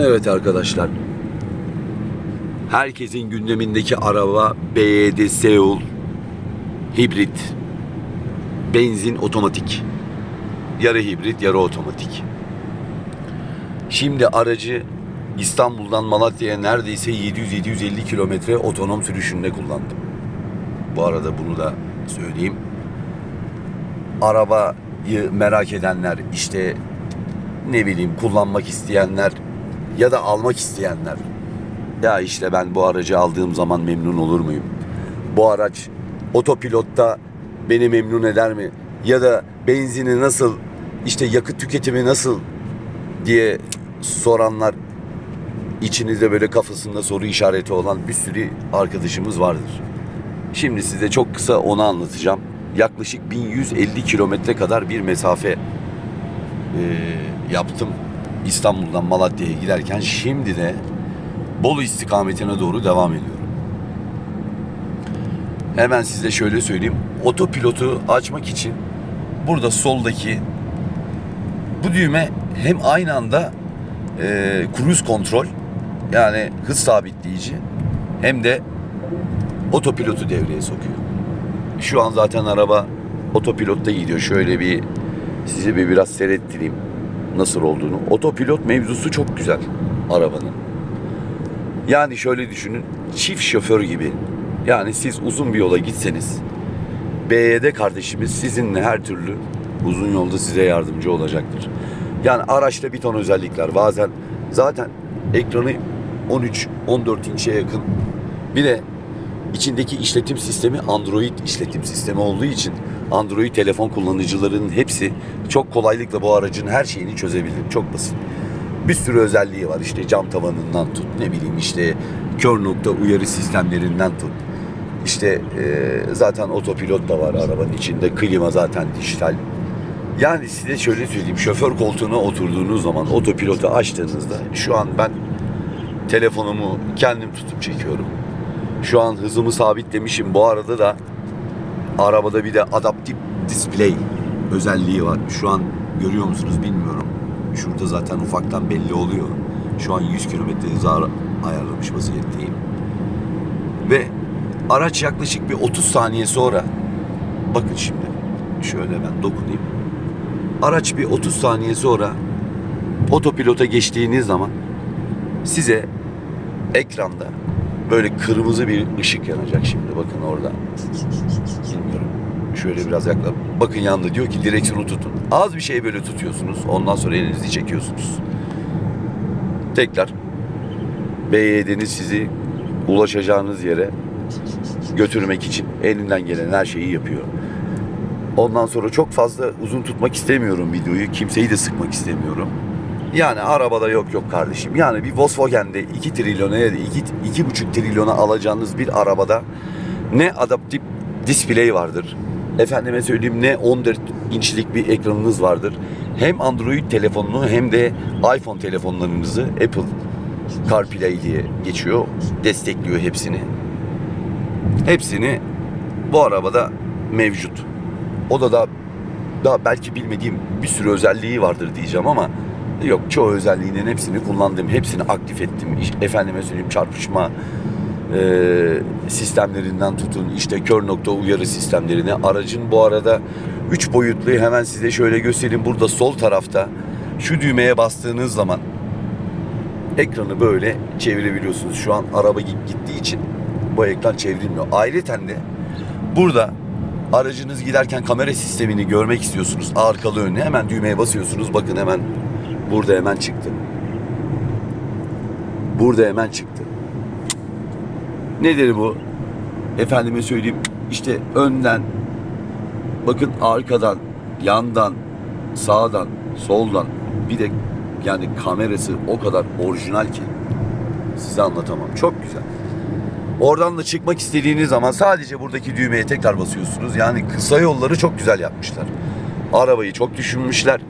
Evet arkadaşlar. Herkesin gündemindeki araba BYD Seul hibrit. Benzin otomatik. Yarı hibrit, yarı otomatik. Şimdi aracı İstanbul'dan Malatya'ya neredeyse 700-750 kilometre otonom sürüşünde kullandım. Bu arada bunu da söyleyeyim. Arabayı merak edenler, işte ne bileyim kullanmak isteyenler ya da almak isteyenler. Ya işte ben bu aracı aldığım zaman memnun olur muyum? Bu araç otopilotta beni memnun eder mi? Ya da benzini nasıl, işte yakıt tüketimi nasıl diye soranlar içinizde böyle kafasında soru işareti olan bir sürü arkadaşımız vardır. Şimdi size çok kısa onu anlatacağım. Yaklaşık 1150 kilometre kadar bir mesafe e, yaptım İstanbul'dan Malatya'ya giderken. Şimdi de Bolu istikametine doğru devam ediyorum. Hemen size şöyle söyleyeyim. Otopilotu açmak için burada soldaki bu düğme hem aynı anda e, cruise kontrol yani hız sabitleyici hem de otopilotu devreye sokuyor. Şu an zaten araba otopilotta gidiyor. Şöyle bir size bir biraz seyrettireyim nasıl olduğunu. Otopilot mevzusu çok güzel arabanın. Yani şöyle düşünün çift şoför gibi. Yani siz uzun bir yola gitseniz BYD kardeşimiz sizinle her türlü uzun yolda size yardımcı olacaktır. Yani araçta bir ton özellikler. Bazen zaten ekranı 13-14 inçe yakın. Bir de içindeki işletim sistemi Android işletim sistemi olduğu için Android telefon kullanıcılarının hepsi çok kolaylıkla bu aracın her şeyini çözebilir. Çok basit. Bir sürü özelliği var. İşte cam tavanından tut, ne bileyim işte kör nokta uyarı sistemlerinden tut. İşte e, zaten otopilot da var arabanın içinde. Klima zaten dijital. Yani size şöyle söyleyeyim. Şoför koltuğuna oturduğunuz zaman otopilotu açtığınızda şu an ben telefonumu kendim tutup çekiyorum. Şu an hızımı sabitlemişim. Bu arada da arabada bir de adaptif display özelliği var. Şu an görüyor musunuz bilmiyorum. Şurada zaten ufaktan belli oluyor. Şu an 100 kilometre hıza ayarlamış vaziyetteyim. Ve araç yaklaşık bir 30 saniye sonra bakın şimdi şöyle ben dokunayım. Araç bir 30 saniye sonra otopilota geçtiğiniz zaman size ekranda böyle kırmızı bir ışık yanacak şimdi bakın orada. Şöyle biraz yakla. Bakın yandı diyor ki direksiyonu tutun. Az bir şey böyle tutuyorsunuz. Ondan sonra elinizi çekiyorsunuz. Tekrar BYD'niz sizi ulaşacağınız yere götürmek için elinden gelen her şeyi yapıyor. Ondan sonra çok fazla uzun tutmak istemiyorum videoyu. Kimseyi de sıkmak istemiyorum. Yani arabada yok yok kardeşim. Yani bir Volkswagen'de 2 trilyona ya da 2, 2,5 trilyona alacağınız bir arabada ne adaptif display vardır. Efendime söyleyeyim ne 14 inçlik bir ekranınız vardır. Hem Android telefonunu hem de iPhone telefonlarınızı Apple CarPlay diye geçiyor. Destekliyor hepsini. Hepsini bu arabada mevcut. O da da daha belki bilmediğim bir sürü özelliği vardır diyeceğim ama yok çoğu özelliğinin hepsini kullandım. Hepsini aktif ettim. Efendime söyleyeyim çarpışma e, sistemlerinden tutun işte kör nokta uyarı sistemlerine. Aracın bu arada 3 boyutlu hemen size şöyle göstereyim. Burada sol tarafta şu düğmeye bastığınız zaman ekranı böyle çevirebiliyorsunuz. Şu an araba git- gittiği için bu ekran çevrilmiyor. Ayrıca de burada aracınız giderken kamera sistemini görmek istiyorsunuz. Arkalı önlü hemen düğmeye basıyorsunuz. Bakın hemen burada hemen çıktı. Burada hemen çıktı. Nedir bu? Efendime söyleyeyim işte önden bakın arkadan, yandan, sağdan, soldan bir de yani kamerası o kadar orijinal ki size anlatamam. Çok güzel. Oradan da çıkmak istediğiniz zaman sadece buradaki düğmeye tekrar basıyorsunuz. Yani kısa yolları çok güzel yapmışlar. Arabayı çok düşünmüşler.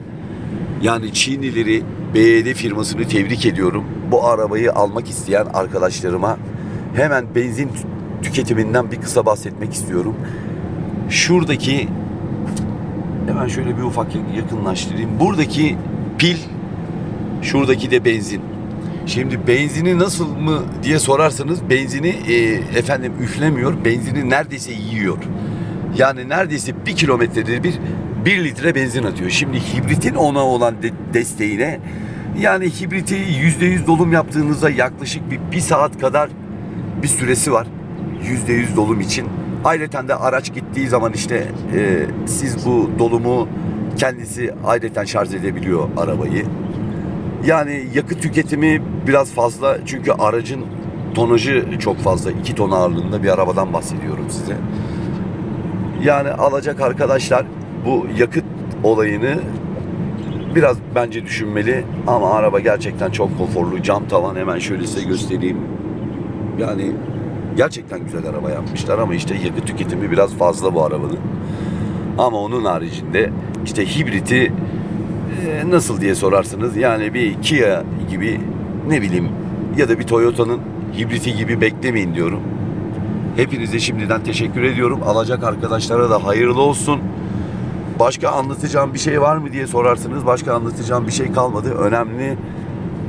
Yani Çinlileri BYD firmasını tebrik ediyorum. Bu arabayı almak isteyen arkadaşlarıma hemen benzin tü- tüketiminden bir kısa bahsetmek istiyorum. Şuradaki hemen şöyle bir ufak yakınlaştırayım. Buradaki pil, şuradaki de benzin. Şimdi benzini nasıl mı diye sorarsanız benzini e, efendim üflemiyor. Benzini neredeyse yiyor. Yani neredeyse bir kilometrede bir bir litre benzin atıyor. Şimdi hibritin ona olan de- desteğine yani hibriti yüzde yüz dolum yaptığınızda yaklaşık bir, bir saat kadar bir süresi var. Yüzde yüz dolum için. Ayrıca de araç gittiği zaman işte e, siz bu dolumu kendisi ayrıca şarj edebiliyor arabayı. Yani yakıt tüketimi biraz fazla çünkü aracın tonajı çok fazla. 2 ton ağırlığında bir arabadan bahsediyorum size. Yani alacak arkadaşlar bu yakıt olayını biraz bence düşünmeli ama araba gerçekten çok konforlu. Cam tavan hemen şöyle size göstereyim. Yani gerçekten güzel araba yapmışlar ama işte yakıt tüketimi biraz fazla bu arabanın. Ama onun haricinde işte hibriti e, nasıl diye sorarsınız yani bir Kia gibi ne bileyim ya da bir Toyota'nın hibriti gibi beklemeyin diyorum. Hepinize şimdiden teşekkür ediyorum. Alacak arkadaşlara da hayırlı olsun. Başka anlatacağım bir şey var mı diye sorarsınız. Başka anlatacağım bir şey kalmadı. Önemli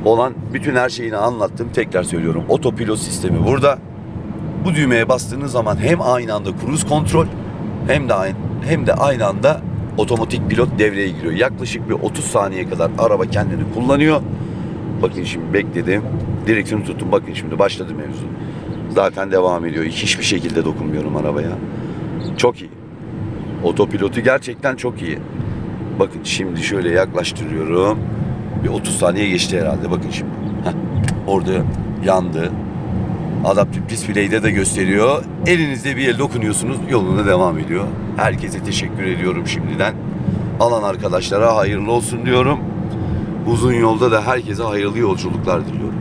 olan bütün her şeyini anlattım. Tekrar söylüyorum. Otopilot sistemi burada. Bu düğmeye bastığınız zaman hem aynı anda cruise kontrol hem de aynı, hem de aynı anda otomatik pilot devreye giriyor. Yaklaşık bir 30 saniye kadar araba kendini kullanıyor. Bakın şimdi bekledim. Direksiyonu tuttum. Bakın şimdi başladı mevzu. Zaten devam ediyor. Hiçbir şekilde dokunmuyorum arabaya. Çok iyi. Otopilotu gerçekten çok iyi. Bakın şimdi şöyle yaklaştırıyorum. Bir 30 saniye geçti herhalde. Bakın şimdi. Heh, orada yandı. Adaptif display'de de gösteriyor. Elinizde bir el dokunuyorsunuz. Yoluna devam ediyor. Herkese teşekkür ediyorum şimdiden. Alan arkadaşlara hayırlı olsun diyorum. Uzun yolda da herkese hayırlı yolculuklar diliyorum.